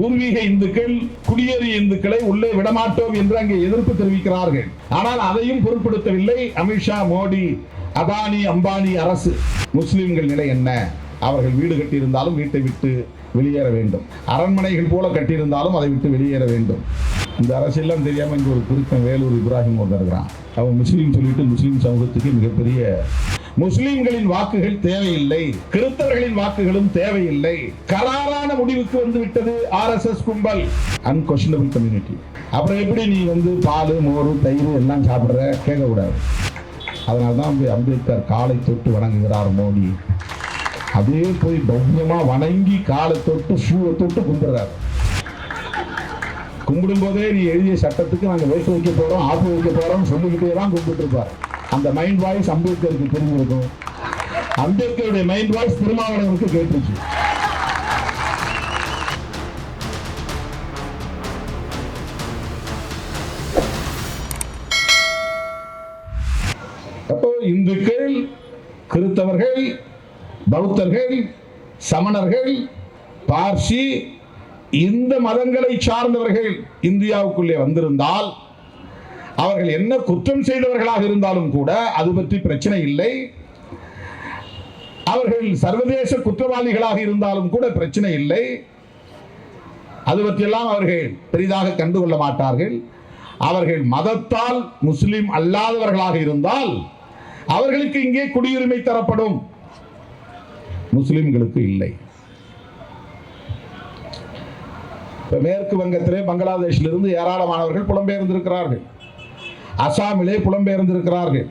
பூர்வீக இந்துக்கள் குடியேறிய இந்துக்களை உள்ளே விடமாட்டோம் என்று அங்கே எதிர்ப்பு தெரிவிக்கிறார்கள். ஆனால் அதையும் பொருட்படுத்தவில்லை. அமித்ஷா மோடி அதானி அம்பானி அரசு. முஸ்லிம்கள் நிலை என்ன? அவர்கள் வீடு கட்டியிருந்தாலும் வீட்டை விட்டு வெளியேற வேண்டும். அரண்மனைகள் போல கட்டியிருந்தாலும் அதை விட்டு வெளியேற வேண்டும். இந்த அரசியெல்லாம் தெரியாமல் இங்கே ஒரு குறிப்பன் வேலூர் இப்ராஹிம் ஒருத்தர் இருக்கிறான். அவன் முஸ்லீம் சொல்லிட்டு முஸ்லீம் சமூகத்துக்கு மிகப்பெரிய முஸ்லிம்களின் வாக்குகள் தேவையில்லை கிறிஸ்தவர்களின் வாக்குகளும் தேவையில்லை. கராரான முடிவுக்கு வந்து விட்டது ஆர்எஸ்எஸ் கும்பல். அன்கொஷனபிள் கம்யூனிட்டி அப்புறம் எப்படி நீ வந்து பால் மோர் தயிர் எல்லாம் சாப்பிடுற? கேட்கக்கூடாது. அதனால தான் அம்பேத்கர் காலை தொட்டு வணங்குகிறார் மோடி. அதே போய் பவ்யமா வணங்கி காலை தொட்டு ஷூவை தொட்டு கும்பிடுறாரு. கும்பிடும் போதே நீ எழுதிய சட்டத்துக்கு நாங்க வேட்டு வைக்க போறோம் ஆப்பு வைக்க போறோம் சொல்லிக்கிட்டே தான் கும்பிட்டு இருப்பார் அந்த மைண்ட் வாய்ஸ் அம்பேத்கருக்கு தெரிஞ்சிருக்கும். அம்பேத்கருடைய மைண்ட் வாய்ஸ் திருமாவளவனுக்கு கேட்டுச்சு. அப்போ இந்துக்கள் கிறித்தவர்கள் பௌத்தர்கள் சமணர்கள் பார்சி இந்த மதங்களை சார்ந்தவர்கள் இந்தியாவுக்குள்ளே வந்திருந்தால் அவர்கள் என்ன குற்றம் செய்தவர்களாக இருந்தாலும் கூட அது பற்றி பிரச்சனை இல்லை. அவர்கள் சர்வதேச குற்றவாளிகளாக இருந்தாலும் கூட பிரச்சனை இல்லை. அது பற்றியெல்லாம் அவர்கள் பெரிதாக கண்டுகொள்ள மாட்டார்கள். அவர்கள் மதத்தால் முஸ்லிம் அல்லாதவர்களாக இருந்தால் அவர்களுக்கு இங்கே குடியுரிமை தரப்படும். முஸ்லிம்களுக்கு இல்லை. மேற்கு வங்கத்திலே பங்களாதேஷிலிருந்து ஏராளமானவர்கள் புலம்பெயர்ந்திருக்கிறார்கள். அசாமிலே புலம்பெயர்ந்திருக்கிறார்கள்.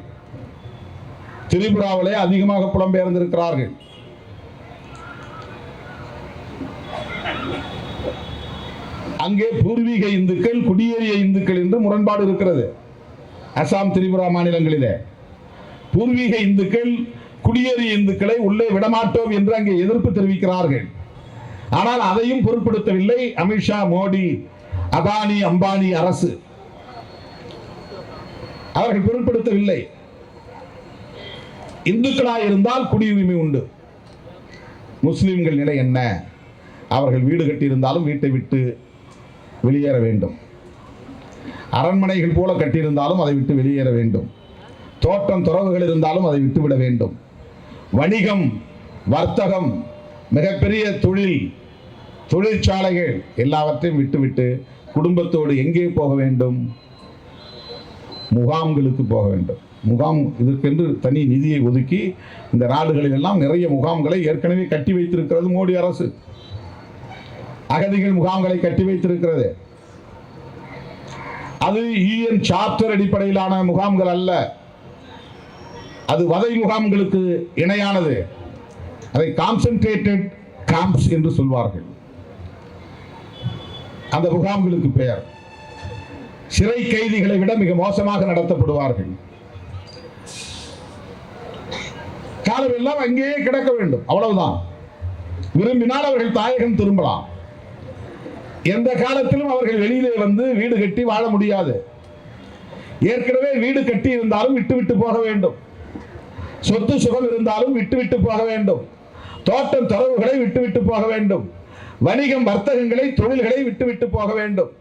திரிபுராவிலே அதிகமாக புலம்பெயர்ந்திருக்கிறார்கள். அங்கே பூர்வீக இந்துக்கள் குடியேறிய இந்துக்கள் என்று முரண்பாடு இருக்கிறது. அசாம் திரிபுரா மாநிலங்களிலே. பூர்வீக இந்துக்கள் குடியேறிய இந்துக்களை உள்ளே விடமாட்டோம் என்று அங்கே எதிர்ப்பு தெரிவிக்கிறார்கள். ஆனால் அதையும் பொருட்படுத்தவில்லை. அமித்ஷா மோடி அதானி அம்பானி அரசு. அவர்கள் பொருட்படுத்தவில்லை. இந்துக்களாக இருந்தால் குடியுரிமை உண்டு. முஸ்லிம்கள் நிலை என்ன? அவர்கள் வீடு கட்டியிருந்தாலும் வீட்டை விட்டு வெளியேற வேண்டும். அரண்மனைகள் போல கட்டியிருந்தாலும் அதை விட்டு வெளியேற வேண்டும். தோட்டம் துறவுகள் இருந்தாலும் அதை விட்டுவிட வேண்டும். வணிகம் வர்த்தகம் மிகப்பெரிய தொழில் தொழிற்சாலைகள் எல்லாவற்றையும் விட்டுவிட்டு குடும்பத்தோடு எங்கே போக வேண்டும்? முகாம்களுக்கு போக வேண்டும். முகாம் இதற்கென்று தனி நிதியை ஒதுக்கி இந்த நாடுகளிலெல்லாம் நிறைய முகாம்களை ஏற்கனவே கட்டி வைத்திருக்கிறது மோடி அரசு. அகதிகள் முகாம்களை கட்டி வைத்திருக்கிறது. அது யூஎன் சார்ட்டர் அடிப்படையிலான முகாம்கள் அல்ல. அது வதை முகாம்களுக்கு இணையானது. அதை கான்சென்ட்ரேட்டட் கேம்ப்ஸ் என்று சொல்வார்கள். அந்த முகாம்களுக்கு பெயர். சிறை கைதிகளை விட மிக மோசமாக நடத்தப்படுவார்கள். காலமெல்லாம் அங்கேயே கிடக்க வேண்டும். அவ்வளவுதான். விரும்பினால் அவர்கள் தாயகம் திரும்பலாம். எந்த காலத்திலும் அவர்கள் வெளியிலே வந்து வீடு கட்டி வாழ முடியாது. ஏற்கனவே வீடு கட்டி இருந்தாலும் விட்டு விட்டு போக வேண்டும். சொத்து சுகம் இருந்தாலும் விட்டு விட்டு போக வேண்டும். தோட்டம் தொடர்புகளை விட்டு விட்டு போக வேண்டும். வணிகம் வர்த்தகங்களை தொழில்களை விட்டு விட்டு போக வேண்டும்.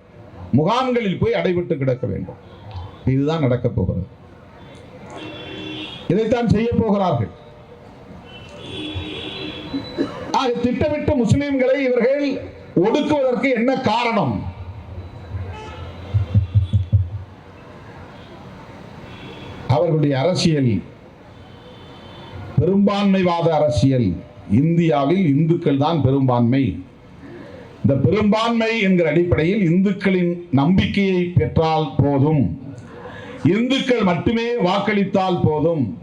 முகாம்களில் போய் அடைபட்டு கிடக்க வேண்டும். இதுதான் நடக்கப் போகிறது. இதைத்தான் செய்ய போகிறார்கள். திட்டமிட்டு முஸ்லிம்களை இவர்கள் ஒடுக்குவதற்கு என்ன காரணம்? அவர்களுடைய அரசியல் பெரும்பான்மைவாத அரசியல். இந்தியாவில் இந்துக்கள் தான் பெரும்பான்மை. இந்த பெரும்பான்மை என்கிற அடிப்படையில் இந்துக்களின் நம்பிக்கையை பெற்றால் போதும். இந்துக்கள் மட்டுமே வாக்களித்தால் போதும்.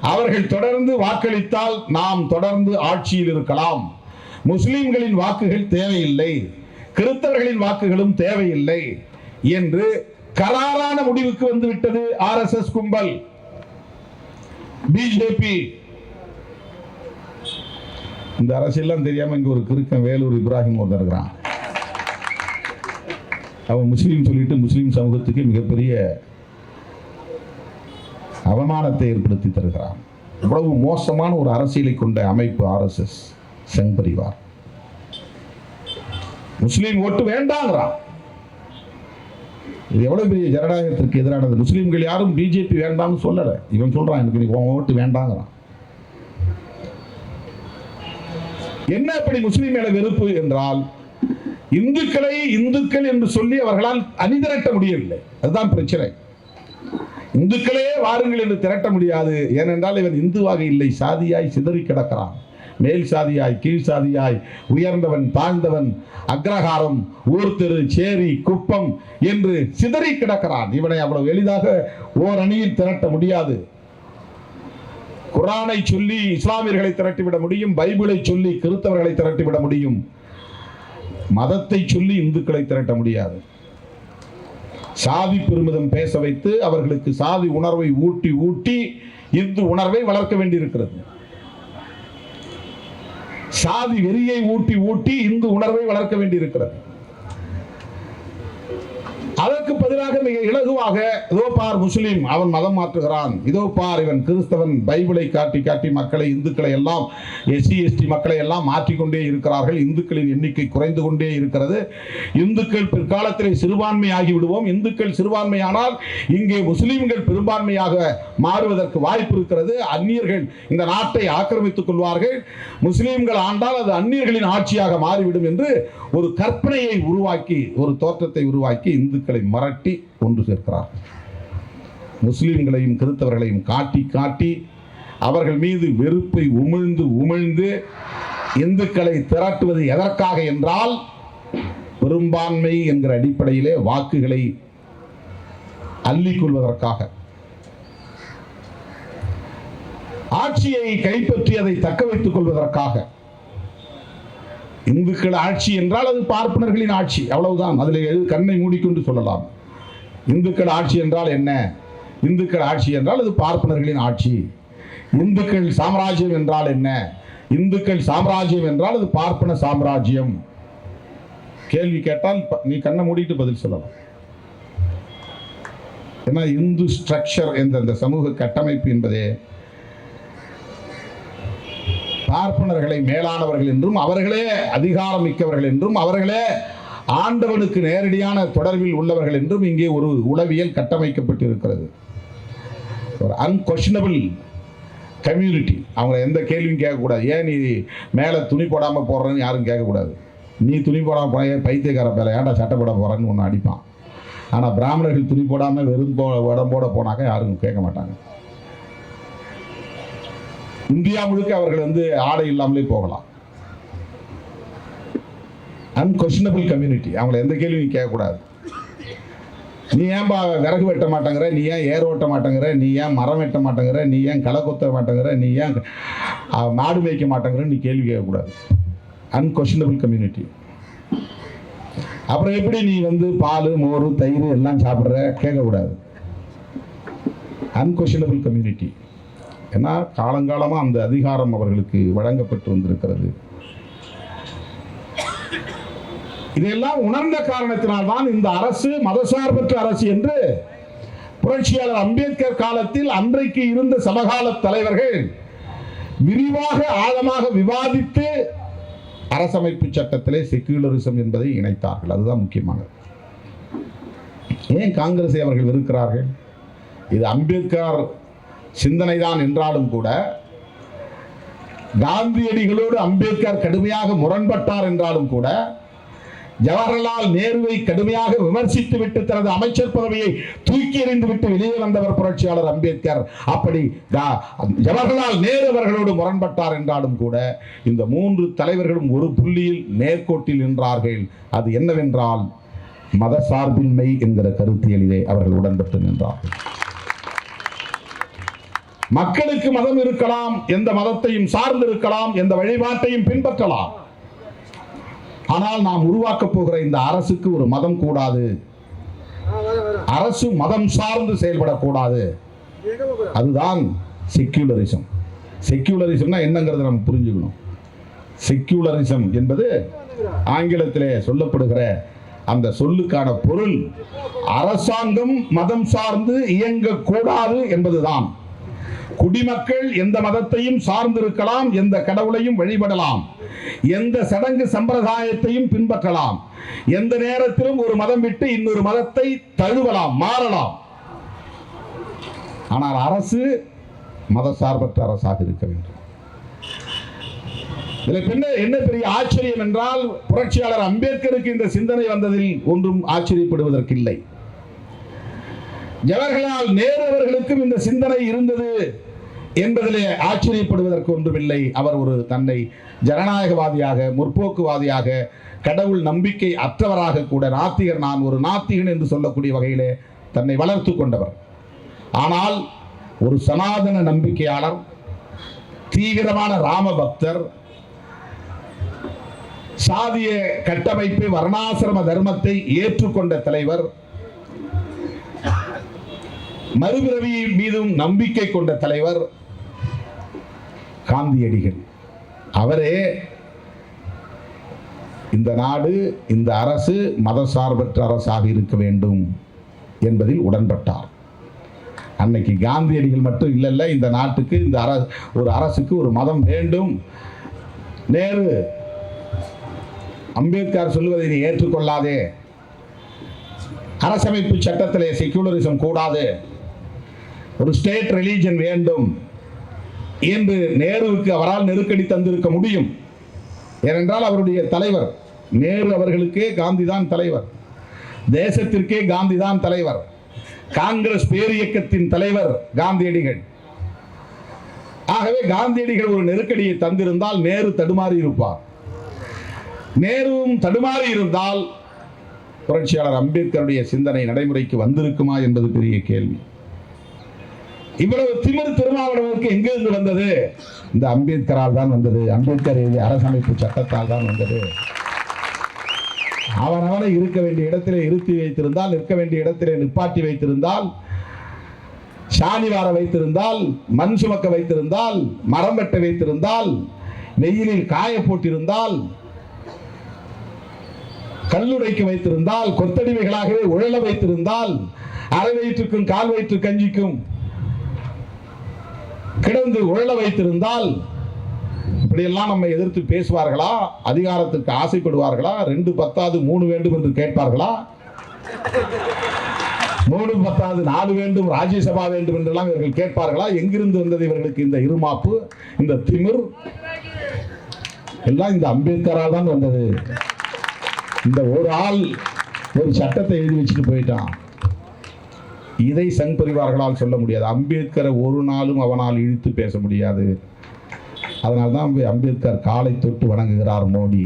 அவர்கள் தொடர்ந்து வாக்களித்தால் நாம் தொடர்ந்து ஆட்சியில் இருக்கலாம். முஸ்லிம்களின் வாக்குகள் தேவையில்லை. கிறிஸ்தவர்களின் வாக்குகளும் தேவையில்லை என்று கராரான முடிவுக்கு வந்துவிட்டது ஆர் எஸ் ஆர்எஸ்எஸ் கும்பல். பிஜேபி இந்த அரசியல்லாம் தெரியாம இங்க ஒரு கிருக்கன் வேலூர் இப்ராஹிம் ஒருத்தர் இருக்கிறான். அவன் முஸ்லீம் சொல்லிட்டு முஸ்லீம் சமூகத்துக்கு மிகப்பெரிய அவமானத்தை ஏற்படுத்தி தருகிறான். இவ்வளவு மோசமான ஒரு அரசியலை கொண்ட அமைப்பு ஆர்எஸ்எஸ் செங் பரிவார். முஸ்லீம் ஓட்டு வேண்டாங்கிறான். இது எவ்வளவு பெரிய ஜனநாயகத்திற்கு எதிரானது? முஸ்லீம்கள் யாரும் பிஜேபி வேண்டாம்னு சொல்லலை. இவன் சொல்றான் எனக்கு நீ உன் ஓட்டு வேண்டாங்கிறான். என்ன அப்படி முஸ்லீம் மேல வெறுப்பு என்றால் இந்துக்களை இந்துக்கள் என்று சொல்லி அவர்களால் அணிதிரட்ட முடியவில்லை. அதுதான் பிரச்சனை. இந்துக்களே வாருங்கள் என்று திரட்ட முடியாது. ஏனென்றால் இவன் இந்துவாக இல்லை. சாதியாய் சிதறி கிடக்கிறான். மேல் சாதியாய் கீழ் சாதியாய் உயர்ந்தவன் தாழ்ந்தவன் அக்ரஹாரம் ஊர் தெரு சேரி குப்பம் என்று சிதறி கிடக்கிறான். இவனை அவ்வளவு எளிதாக ஓர் அணியில் திரட்ட முடியாது. குரானை சொல்லி இஸ்லாமியர்களை திரட்டிவிட முடியும் பைபிளை சொல்லி கிறிஸ்தவர்களை திரட்டிவிட முடியும். மதத்தை சொல்லி இந்துக்களை திரட்ட முடியாது. சாதி பெருமிதம் பேச வைத்து அவர்களுக்கு சாதி உணர்வை ஊட்டி ஊட்டி இந்து உணர்வை வளர்க்க வேண்டியிருக்கிறது. சாதி வெறியை ஊட்டி ஊட்டி இந்து உணர்வை வளர்க்க வேண்டியிருக்கிறது. அதற்கு பதிலாக மிக இலகுவாக இதோ பார் முஸ்லீம் அவன் மதம் மாற்றுகிறான். இதோ பார் இவன் கிறிஸ்தவன் பைபிளை காட்டி காட்டி மக்களை இந்துக்களை எல்லாம் எஸ்சி எஸ்டி மக்களை எல்லாம் மாற்றிக்கொண்டே இருக்கிறார்கள். இந்துக்களின் எண்ணிக்கை குறைந்து கொண்டே இருக்கிறது. இந்துக்கள் பிற்காலத்திலே சிறுபான்மை ஆகிவிடுவோம் இந்துக்கள் சிறுபான்மையானால் இங்கே முஸ்லீம்கள் பெரும்பான்மையாக மாறுவதற்கு வாய்ப்பு இருக்கிறது. அந்நியர்கள் இந்த நாட்டை ஆக்கிரமித்துக் கொள்வார்கள். முஸ்லீம்கள் ஆண்டால் அது அந்நியர்களின் ஆட்சியாக மாறிவிடும் என்று ஒரு கற்பனையை உருவாக்கி ஒரு தோற்றத்தை உருவாக்கி இந்துக்களை மிரட்டி காட்டி ஒன்று சேர்க்கிறார். முஸ்லீம்களையும் கிறிஸ்தவர்களையும் காட்டி காட்டி அவர்கள் மீது வெறுப்பை உமிழ்ந்து உமிழ்ந்து இந்துக்களை திரட்டுவது எதற்காக என்றால் பெரும்பான்மை என்கிற அடிப்படையிலே வாக்குகளை அள்ளிக்கொள்வதற்காக ஆட்சியை கைப்பற்றி அதை தக்க வைத்துக் கொள்வதற்காக. இந்துக்கள் ஆட்சி என்றால் அது பார்ப்பனர்களின் ஆட்சி அவ்வளவுதான். அதில் கண்ணை மூடிக்கொண்டு சொல்லலாம். இந்துக்கள் ஆட்சி என்றால் என்ன? இந்துக்கள் ஆட்சி என்றால் அது பார்ப்பனர்களின் ஆட்சி. இந்துக்கள் சாம்ராஜ்யம் என்றால் என்ன? இந்துக்கள் சாம்ராஜ்யம் என்றால் அது பார்ப்பன சாம்ராஜ்யம். கேள்வி கேட்டால் நீ கண்ணை மூடிட்டு பதில் சொல்லலாம். ஏன்னா இந்து ஸ்ட்ரக்சர் என்ற அந்த சமூக கட்டமைப்பு என்பதே பார்ப்பனர்களை மேலானவர்கள் என்றும் அவர்களே அதிகாரம் மிக்கவர்கள் என்றும் அவர்களே ஆண்டவனுக்கு நேரடியான தொடர்பில் உள்ளவர்கள் என்றும் இங்கே ஒரு உளவியல் கட்டமைக்கப்பட்டிருக்கிறது. ஒரு அன்கொஷனபிள் கம்யூனிட்டி அவங்க எந்த கேள்வியும் கேட்கக்கூடாது. ஏன் நீ மேலே துணி போடாமல் போடுறேன்னு யாரும் கேட்கக்கூடாது. நீ துணி போடாமல் போன ஏன் பைத்தியக்கார பேர ஏன்டா சட்டை போட போகிறேன்னு ஒன்று அடிப்பான். ஆனால் பிராமணர்கள் துணி போடாமல் வெறும் போ உடம்போட போனாக்க யாரும் கேட்க மாட்டாங்க. இந்தியா முழுக்க அவர்கள் வந்து ஆடை இல்லாமலே போகலாம். அன்கொஷனபிள் கம்யூனிட்டி அவங்கள எந்த கேள்வியும் கேட்கக்கூடாது. நீ ஏன்பா விறகு வெட்ட மாட்டேங்கிற? நீ ஏன் ஏர் ஓட்ட மாட்டேங்கிற? நீ ஏன் மரம் வெட்ட மாட்டேங்கிற? நீ ஏன் களை கொத்த மாட்டேங்கிற? நீ ஏன் மாடு மேய்க்க மாட்டேங்கிற? நீ கேள்வி கேட்கக்கூடாது. அன்கொஷனபிள் கம்யூனிட்டி அப்புறம் எப்படி நீ வந்து பால் மோர் தயிர் எல்லாம் சாப்பிட்ற? கேட்கக்கூடாது. அன்கொஷனபிள் கம்யூனிட்டி ஏன்னா காலங்காலமாக அந்த அதிகாரம் அவர்களுக்கு வழங்கப்பட்டு வந்திருக்கிறது. இதையெல்லாம் உணர்ந்த காரணத்தினால்தான் இந்த அரசு மதசார்பற்ற அரசு என்று புரட்சியாளர் அம்பேத்கர் காலத்தில் அன்றைக்கு இருந்த சமகால தலைவர்கள் விரிவாக ஆழமாக விவாதித்து அரசமைப்பு சட்டத்திலே செக்யூலரிசம் என்பதை இணைத்தார்கள். அதுதான் முக்கியமானது. ஏன் காங்கிரஸை அவர்கள் வெறுக்கிறார்கள்? இது அம்பேத்கர் சிந்தனைதான் என்றாலும் கூட காந்தியடிகளோடு அம்பேத்கர் கடுமையாக முரண்பட்டார் என்றாலும் கூட ஜவஹர்லால் நேருவை கடுமையாக விமர்சித்து விட்டு தனது அமைச்சர் பதவியை தூக்கி எறிந்து விட்டு வெளியே வந்தவர் புரட்சியாளர் அம்பேத்கர். அப்படி ஜவஹர்லால் நேரு அவர்களோடு முரண்பட்டார் என்றாலும் கூட இந்த மூன்று தலைவர்களும் ஒரு புள்ளியில் நேர்கோட்டில் நின்றார்கள். அது என்னவென்றால் மத சார்பின்மை என்கிற கருத்தியலிலே அவர்கள் உடன்பட்டு நின்றார்கள். மக்களுக்கு மதம் இருக்கலாம் எந்த மதத்தையும் சார்ந்திருக்கலாம் எந்த வழிபாட்டையும் பின்பற்றலாம். ஆனால் நாம் உருவாக்கப் போகிற இந்த அரசுக்கு ஒரு மதம் கூடாது. அரசு மதம் சார்ந்து செயல்படக்கூடாது. அதுதான் செக்யூலரிசம் செக்யூலரிசம்னா என்னங்கிறத நம்ம புரிஞ்சுக்கணும். செக்யூலரிசம் என்பது ஆங்கிலத்திலே சொல்லப்படுகிற அந்த சொல்லுக்கான பொருள் அரசாங்கம் மதம் சார்ந்து இயங்கக்கூடாது என்பதுதான். குடிமக்கள் எந்த மதத்தையும் சார்ந்திருக்கலாம் எந்த கடவுளையும் வழிபடலாம் எந்த சடங்கு சம்பிரதாயத்தையும் பின்பற்றலாம் எந்த நேரத்திலும் ஒரு மதம் விட்டு இன்னொரு மதத்தை தழுவலாம் மாறலாம். ஆனால் அரசு மதசார்பற்ற அரசாக இருக்க வேண்டும். இதில் என்ன பெரிய ஆச்சரியம் என்றால் புரட்சியாளர் அம்பேத்கருக்கு இந்த சிந்தனை வந்ததில் ஒன்றும் ஆச்சரியப்படுவதற்கில்லை. ஜவஹர்லால் நேரு அவர்களுக்கும் இந்த சிந்தனை இருந்தது. என்பதிலே ஆச்சரியப்படுவதற்கு ஒன்றுமில்லை. அவர் ஒரு தன்னை ஜனநாயகவாதியாக முற்போக்குவாதியாக கடவுள் நம்பிக்கை அற்றவராக கூட நாத்திகர் நான் ஒரு நாத்திகன் என்று சொல்லக்கூடிய வகையிலே தன்னை வளர்த்து கொண்டவர். ஆனால் ஒரு சனாதன நம்பிக்கையாளர் தீவிரமான ராம பக்தர் சாதிய கட்டமைப்பு வர்ணாசிரம தர்மத்தை ஏற்றுக்கொண்ட தலைவர் மறுபிறவி மீதும் நம்பிக்கை கொண்ட தலைவர் காந்தியடிகள். அவரே இந்த நாடு இந்த அரசு மதசார்பற்ற அரசாக இருக்க வேண்டும் என்பதில் உடன்பட்டார். அன்னைக்கு காந்தியடிகள் மட்டும் இல்லைல்ல இந்த நாட்டுக்கு இந்த அர ஒரு அரசுக்கு ஒரு மதம் வேண்டும். நேரு அம்பேத்கர் சொல்லுவதை நீ ஏற்றுக்கொள்ளாதே. அரசமைப்பு சட்டத்திலே செக்யூலரிசம் கூடாது. ஒரு ஸ்டேட் ரிலீஜன் வேண்டும். என்று நேருவுக்கு அவரால் நெருக்கடி தந்திருக்க முடியும். ஏனென்றால் அவருடைய தலைவர் நேரு அவர்களுக்கே காந்தி தான் தலைவர். தேசத்திற்கே காந்தி தான் தலைவர். காங்கிரஸ் பேரியக்கத்தின் தலைவர் காந்தியடிகள். ஆகவே காந்தியடிகள் ஒரு நெருக்கடியை தந்திருந்தால் நேரு தடுமாறி இருப்பார். நேருவும் தடுமாறி இருந்தால் புரட்சியாளர் அம்பேத்கருடைய சிந்தனை நடைமுறைக்கு வந்திருக்குமா என்பது பெரிய கேள்வி. இவ்வளவு திமிர் திருமாவளவனுக்கு எங்கிருந்து வந்தது? இந்த அம்பேத்கரால் தான் வந்தது. அம்பேத்கர் எழுதிய அரசமைப்பு சட்டத்தால் தான் வந்தது. அவனவனை இருக்க வேண்டிய இடத்திலே இருத்தி வைத்திருந்தால் நிற்க வேண்டிய இடத்திலே நிப்பாட்டி வைத்திருந்தால் சாணிவார வைத்திருந்தால் மண் சுமக்க வைத்திருந்தால் மரம் வெட்ட வைத்திருந்தால் வெயிலில் காய போட்டிருந்தால் கல்லுடைக்கு வைத்திருந்தால் கொத்தடிமைகளாகவே உழல வைத்திருந்தால் அரை வயிற்றுக்கும் கால் வயிற்று கஞ்சிக்கும் கிடந்து உழல வைத்திருந்தால் இப்படியெல்லாம் நம்ம எதிர்த்து பேசுவார்களா? அதிகாரத்துக்கு ஆசைப்படுவார்களா? ரெண்டு பத்தாது மூணு வேண்டும் என்று கேட்பார்களா? மூணு பத்தாது நாலு வேண்டும் ராஜ்யசபா வேண்டும் என்றெல்லாம் இவர்கள் கேட்பார்களா? எங்கிருந்து வந்தது இவர்களுக்கு இந்த இருமாப்பு இந்த திமிர்? எல்லாம் இந்த அம்பேத்கரால் தான் வந்தது. இந்த ஒரு ஆள் ஒரு சட்டத்தை எழுதி வச்சுட்டு போயிட்டான். இதை சங் பரிவார்களால் சொல்ல முடியாது. அம்பேத்கரை ஒரு நாளும் அவனால் இழுத்து பேச முடியாது. அதனால தான் அம்பேத்கர் காலை தொட்டு வணங்குகிறார் மோடி.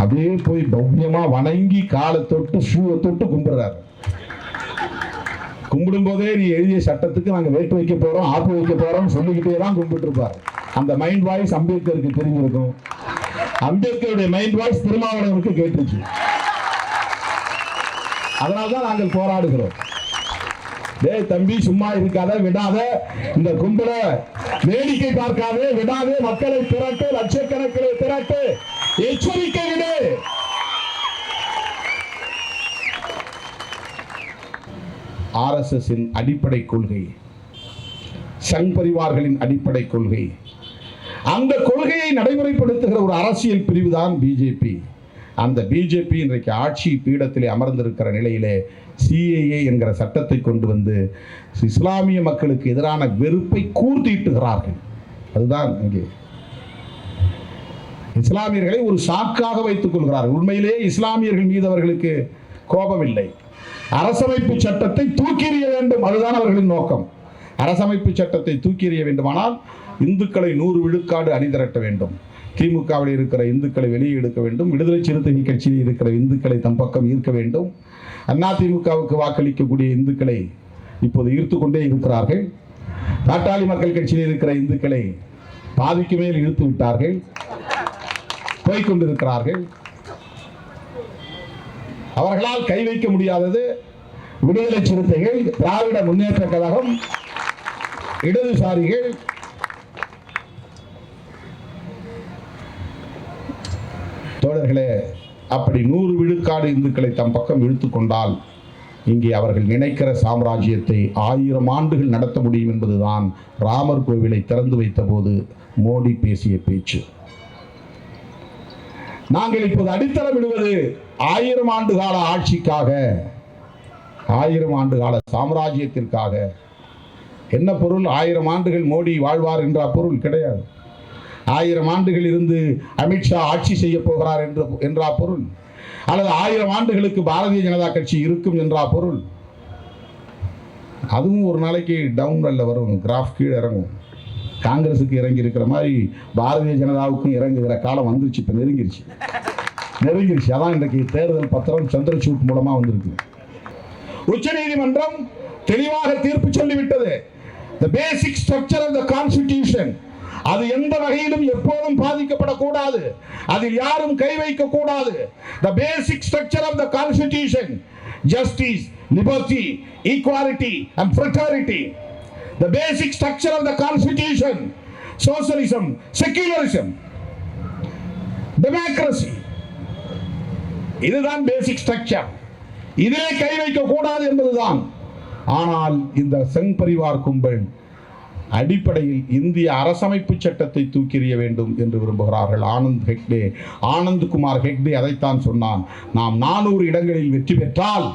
அப்படியே போய் பவ்யமா வணங்கி காலை தொட்டு ஷூவை தொட்டு கும்பிடுறாரு. கும்பிடும் போதே நீ எழுதிய சட்டத்துக்கு நாங்கள் வேட்டு வைக்க போறோம் ஆப்பு வைக்க போறோம் சொல்லிக்கிட்டே தான் கும்பிட்டுருப்பார். அந்த மைண்ட் வாய்ஸ் அம்பேத்கருக்கு தெரிஞ்சிருக்கும். அம்பேத்கருடைய மைண்ட் வாய்ஸ் திருமாவளவனுக்கு கேட்டுச்சு. அதனால்தான் நாங்கள் போராடுகிறோம். டேய் தம்பி சும்மா இருக்காத விடாத. இந்த கும்பல வேடிக்கை பார்க்காதே விடாதே. மக்களை திரட்டு லட்சக்கணக்கிலே திரட்டு. எச்சரிக்கை விடு. ஆர்எஸ்எஸ்ஸின் அடிப்படை கொள்கை சங் பரிவார்களின் அடிப்படை கொள்கை. அந்த கொள்கையை நடைமுறைப்படுத்துகிற ஒரு அரசியல் பிரிவு தான் பிஜேபி அந்த பிஜேபி இன்றைக்கு ஆட்சி பீடத்திலே அமர்ந்திருக்கிற நிலையிலே சிஏஏ என்கிற சட்டத்தை கொண்டு வந்து இஸ்லாமிய மக்களுக்கு எதிரான வெறுப்பை கூர்த்தீட்டுகிறார்கள். அதுதான் இங்கே. இஸ்லாமியர்களை ஒரு சாக்காக வைத்துக் கொள்கிறார்கள். உண்மையிலேயே இஸ்லாமியர்கள் மீது அவர்களுக்கு கோபம் இல்லை அரசமைப்பு சட்டத்தை தூக்கிறிய வேண்டும். அதுதான் அவர்களின் நோக்கம். அரசமைப்பு சட்டத்தை தூக்கிறிய வேண்டுமானால் இந்துக்களை நூறு விழுக்காடு அணிதிரட்ட வேண்டும். திமுகவில் இருக்கிற இந்துக்களை வெளியே எடுக்க வேண்டும். விடுதலை சிறுத்தைகள் கட்சியில் இருக்கிற இந்துக்களை தம் பக்கம் ஈர்க்க வேண்டும். அண்ணா வாக்களிக்கக்கூடிய இந்துக்களை இப்போது ஈர்த்து கொண்டே இருக்கிறார்கள். பாட்டாளி மக்கள் கட்சியில் இருக்கிற இந்துக்களை பாதிக்கு மேல் இழுத்து விட்டார்கள். போய்கொண்டிருக்கிறார்கள் அவர்களால் கை வைக்க முடியாதது விடுதலை சிறுத்தைகள் திராவிட முன்னேற்ற கழகம் இடதுசாரிகள் தோழர்களே அப்படி நூறு விழுக்காடு இந்துக்களை தம் பக்கம் இழுத்து கொண்டால் இங்கே அவர்கள் நினைக்கிற சாம்ராஜ்யத்தை ஆயிரம் ஆண்டுகள் நடத்த முடியும் என்பதுதான் ராமர் கோவிலை திறந்து வைத்தபோது மோடி பேசிய பேச்சு. நாங்கள் இப்போது அடித்தளமிடுவது ஆயிரம் ஆண்டு கால ஆட்சிக்காக ஆயிரம் ஆண்டு கால சாம்ராஜ்யத்திற்காக. என்ன பொருள்? ஆயிரம் ஆண்டுகள் மோடி வாழ்வார் என்ற பொருள் கிடையாது. ஆயிரம் ஆண்டுகள் இருந்து அமித்ஷா ஆட்சி செய்ய போகிறார் என்ற என்றா பொருள்? அல்லது ஆயிரம் ஆண்டுகளுக்கு பாரதிய ஜனதா கட்சி இருக்கும் என்றா பொருள்? அதுவும் ஒரு நாளைக்கு டவுன் டவுன்ல வரும். கிராஃப் கீழே இறங்கும். காங்கிரஸுக்கு இறங்கி இருக்கிற மாதிரி பாரதிய ஜனதாவுக்கும் இறங்குகிற காலம் வந்துருச்சு இப்போ நெருங்கிருச்சு. நெருங்கிருச்சு. அதான் இன்றைக்கு தேர்தல் பத்திரம் சந்திரசூட் மூலமாக வந்திருக்கு. உச்சநீதிமன்றம் தெளிவாக தீர்ப்பு சொல்லிவிட்டது. The basic structure of the constitution. அது எந்த வகையிலும் எப்போதும் பாதிக்கப்படக்கூடாது அதில் யாரும் கை வைக்க கூடாது the basic structure of the constitution justice liberty equality and fraternity the basic structure of the constitution socialism secularism democracy இதுதான் பேசிக் ஸ்ட்ரக்சர் இதிலே கை வைக்க கூடாது என்பதுதான் ஆனால் இந்த செங் பரிவார் கும்பல் அடிப்படையில் இந்திய அரசமைப்பு சட்டத்தை தூக்கிறிய வேண்டும் என்று விரும்புகிறார்கள். ஆனந்த் ஹெக்டே. ஆனந்த் குமார் ஹெக்டே அதைத்தான் சொன்னான். நாம் நானூறு இடங்களில் வெற்றி பெற்றால்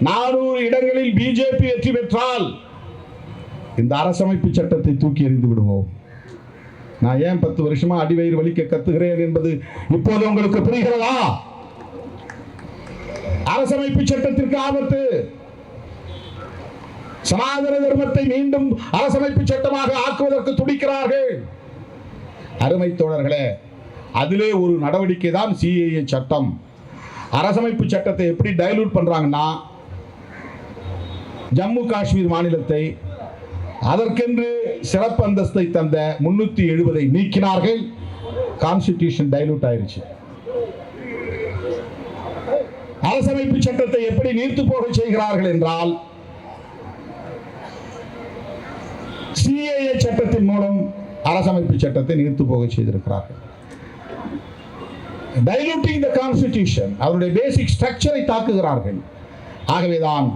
நானூறு இடங்களில் பிஜேபி வெற்றி பெற்றால் இந்த அரசமைப்பு சட்டத்தை தூக்கி எறிந்து விடுவோம். நான் ஏன் பத்து வருஷமா அடிவயிறு வலிக்க கத்துகிறேன் என்பது இப்போது உங்களுக்கு புரிகிறதா? அரசமைப்பு சட்டத்திற்கு ஆபத்து. சனாதன தர்மத்தை மீண்டும் அரசமைப்பு சட்டமாக ஆக்குவதற்கு துடிக்கிறார்கள். அருமை தோழர்களே அதிலே ஒரு நடவடிக்கை தான் சிஏஏ சட்டம். அரசமைப்பு சட்டத்தை எப்படி டைலூட் பண்ணுறாங்கன்னா ஜம்மு காஷ்மீர் மாநிலத்தை அதற்கென்று சிறப்பு அந்தஸ்தை தந்த முன்னூற்றி எழுபதை நீக்கினார்கள். கான்ஸ்டிடியூஷன் டைலூட் ஆயிருச்சு. அரசமைப்பு சட்டத்தை எப்படி நீர்த்து போக செய்கிறார்கள் என்றால் சிஏஏ சட்டத்தின் மூலம் அரசமைப்பு சட்டத்தை நிறுத்து போக செய்திருக்கிறார்கள். டைலூட்டிங் த கான்ஸ்டிடியூஷன் அவருடைய பேசிக் ஸ்ட்ரக்சரை தாக்குகிறார்கள். ஆகவேதான்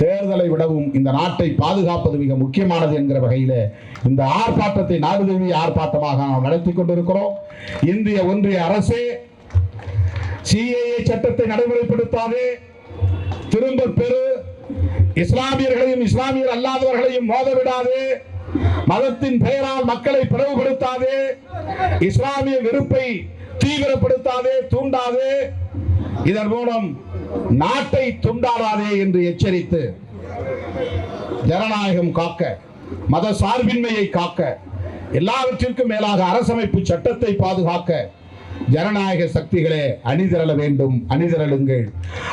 தேர்தலை விடவும் இந்த நாட்டை பாதுகாப்பது மிக முக்கியமானது என்கிற வகையில் இந்த ஆர்ப்பாட்டத்தை நாடு ஆர்ப்பாட்டமாக நாம் நடத்தி கொண்டிருக்கிறோம். இந்திய ஒன்றிய அரசே சிஏஏ சட்டத்தை நடைமுறைப்படுத்தாதே. திரும்ப பெறு. இஸ்லாமியர்களையும் இஸ்லாமியர் அல்லாதவர்களையும் மோத விடாதே மதத்தின் பெயரால் மக்களை பிளவுபடுத்தாதே இஸ்லாமிய வெறுப்பை தீவிரப்படுத்தாதே தூண்டாதே. இதன் மூலம் நாட்டை துண்டாடாதே என்று எச்சரித்து ஜனநாயகம் காக்க மத சார்பின்மையை காக்க எல்லாவற்றிற்கும் மேலாக அரசமைப்பு சட்டத்தை பாதுகாக்க ஜனநாயக சக்திகளே அணிதிரள வேண்டும் அணிதிரளுங்கள்.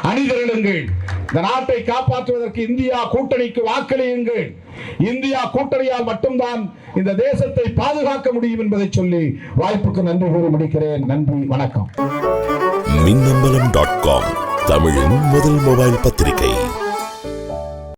அணிதிரளுங்கள். இந்த நாட்டை காப்பாற்றுவதற்கு இந்தியா கூட்டணிக்கு வாக்களியுங்கள். இந்தியா கூட்டணியால் மட்டும்தான் இந்த தேசத்தை பாதுகாக்க முடியும் என்பதை சொல்லி வாய்ப்புக்கு நன்றி கூறி முடிக்கிறேன். நன்றி வணக்கம். மின்னம்பலம் டாட் காம் தமிழின் முதல் மொபைல் பத்திரிகை.